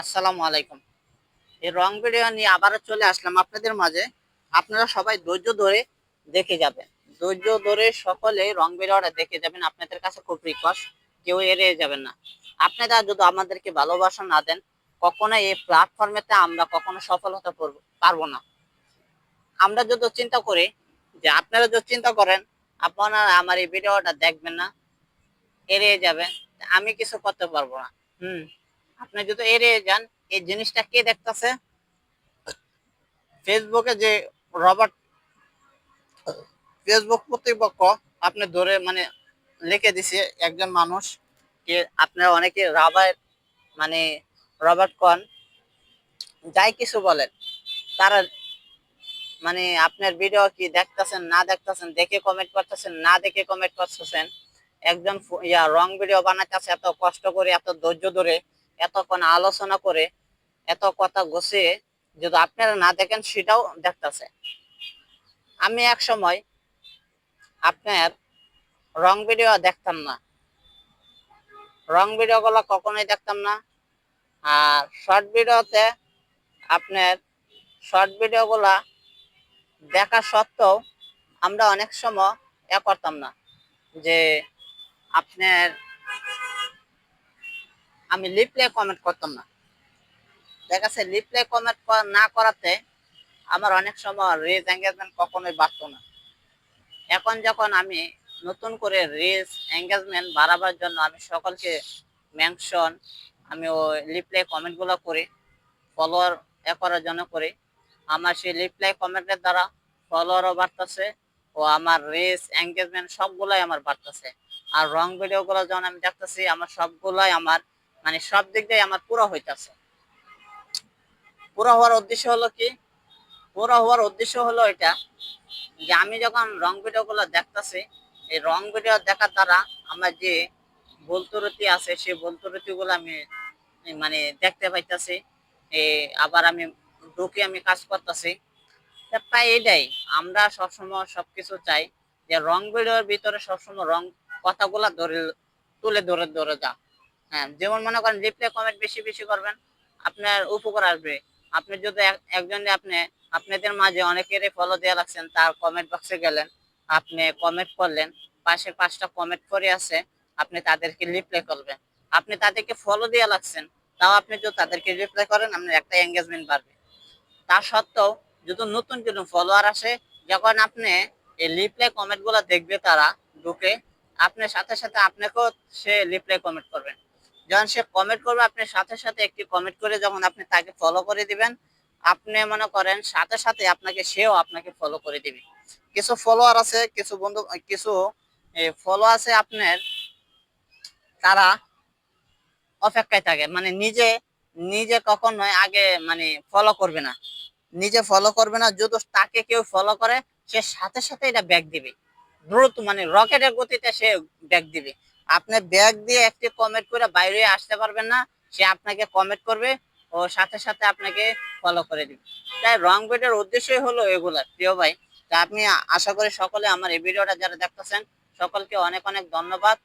আসসালামু আলাইকুম। এই রং ভিডিও নিয়ে আবারও চলে আসলাম আপনাদের মাঝে। আপনারা সবাই ধৈর্য ধরে দেখে যাবেন। ধৈর্য ধরে সকলে রং ভিডিওটা দেখে যাবেন। আপনাদের কাছে খুব রিকোয়েস্ট কেউ এড়িয়ে যাবেন না। আপনারা যদি আমাদেরকে ভালোবাসা না দেন, কখনো এই প্ল্যাটফর্মেতে আমরা কখনো সফল হতে পারবো- না। আমরা যদি চিন্তা করি যে আপনারা যদি চিন্তা করেন, আপনারা আমার এই ভিডিওটা দেখবেন না, এড়িয়ে যাবেন, আমি কিছু করতে পারব না। হুম। আপনি যদি এড়িয়ে যান, এই জিনিসটা কে দেখতেছে? ফেসবুকে যে রবার্ট, ফেসবুক কর্তৃপক্ষ আপনি ধরে মানে লিখে দিছে একজন মানুষ কে আপনারা অনেকে রাবার মানে রবার্ট কন, যাই কিছু বলেন, তারা মানে আপনার ভিডিও কি দেখতেছেন, না দেখতেছেন, দেখে কমেন্ট করতেছেন, না দেখে কমেন্ট করতেছেন, একজন ইয়া রং ভিডিও বানাইতেছে, এত কষ্ট করে, এত ধৈর্য ধরে এতক্ষণ আলোচনা করে এত কথা গুছিয়ে যদি আপনারা না দেখেন, সেটাও দেখতেছে। আমি এক সময় আপনার রং ভিডিও দেখতাম না। রং ভিডিও গুলো কখনোই দেখতাম না। আর শর্ট ভিডিওতে আপনার শর্ট ভিডিও গুলা দেখা সত্ত্বেও আমরা অনেক সময় এ করতাম না। যে আপনার আমি লিপলে কমেন্ট করতাম না। দেখা যাচ্ছে লিপলে কমেন্ট না করাতে আমার অনেক সময় রিচ এঙ্গেজমেন্ট কখনোই বাড়তো না। এখন যখন আমি নতুন করে রিচ এঙ্গেজমেন্ট বাড়াবার জন্য আমি সকলকে মেনশন আমি ওই লিপলে কমেন্টগুলো করি ফলোয়ার এ করার জন্য করি। আমার সেই লিপলাই কমেন্টের দ্বারা ফলোয়ারও বাড়তেছে ও আমার রিচ এঙ্গেজমেন্ট সবগুলাই আমার বাড়তেছে। আর রং ভিডিওগুলো যখন আমি দেখতেছি, আমার সবগুলাই আমার মানে সব দিক দিয়ে আমার পুরো হইতাছে। পুরো হওয়ার উদ্দেশ্য হলো কি? পুরো হওয়ার উদ্দেশ্য হলো এটা যে আমি যখন রং ভিডিও গুলো দেখতেছি, এই রং ভিডিও দেখার দ্বারা আমার যে বলতুরতি আছে, সেই বলতুরতি গুলো আমি মানে দেখতে পাইতাছি। আবার আমি ঢুকে আমি কাজ করতেছি। তাই এটাই আমরা সবসময় সবকিছু চাই যে রং ভিডিওর ভিতরে সবসময় রং কথাগুলা ধরে, তুলে ধরে ধরে যা। হ্যাঁ যেমন মনে করেন রিপ্লে কমেন্ট বেশি বেশি করবেন, আপনার উপকার আসবে। আপনি যদি একজন আপনি, আপনাদের মাঝে অনেকেরই ফলো দেওয়া লাগছেন, তার কমেন্ট বক্সে গেলেন, আপনি কমেন্ট করলেন, পাশে পাঁচটা কমেন্ট করে আছে, আপনি তাদেরকে রিপ্লাই করবেন। আপনি তাদেরকে ফলো দেওয়া লাগছেন, তাও আপনি যদি তাদেরকে রিপ্লাই করেন, আপনার একটা এঙ্গেজমেন্ট বাড়বে। তা সত্ত্বেও, যদি নতুন কোনো ফলোয়ার আসে, যখন আপনি এই রিপ্লাই কমেন্টগুলো দেখবে তারা, ঢুকে, আপনার সাথে সাথে আপনাকেও সে রিপ্লাই কমেন্ট করবেন। যখন সে কমেন্ট করবে, আপনি সাথে সাথে একটি কমেন্ট করে যখন আপনি তাকে ফলো করে দিবেন, আপনি মনে করেন সাথে সাথে আপনাকে সেও আপনাকে ফলো করে দিবে। কিছু ফলোয়ার আছে, কিছু বন্ধু, কিছু ফলো আছে আপনার, তারা অপেক্ষায় থাকে। মানে নিজে নিজে কখনোই আগে মানে ফলো করবে না। নিজে ফলো করবে না, যদি তাকে কেউ ফলো করে, সে সাথে সাথে এটা ব্যাগ দিবে। দ্রুত মানে রকেটের গতিতে সে ব্যাগ দিবে। আপনি ব্যাগ দিয়ে একটি কমেন্ট করে বাইরে আসতে পারবেন না, সে আপনাকে কমেন্ট করবে ও সাথে সাথে আপনাকে ফলো করে দিবে। তাই রং বেডের উদ্দেশ্যই হলো এগুলা, প্রিয় ভাই। তা আপনি আশা করি সকলে আমার এই ভিডিওটা যারা দেখতেছেন, সকলকে অনেক অনেক ধন্যবাদ।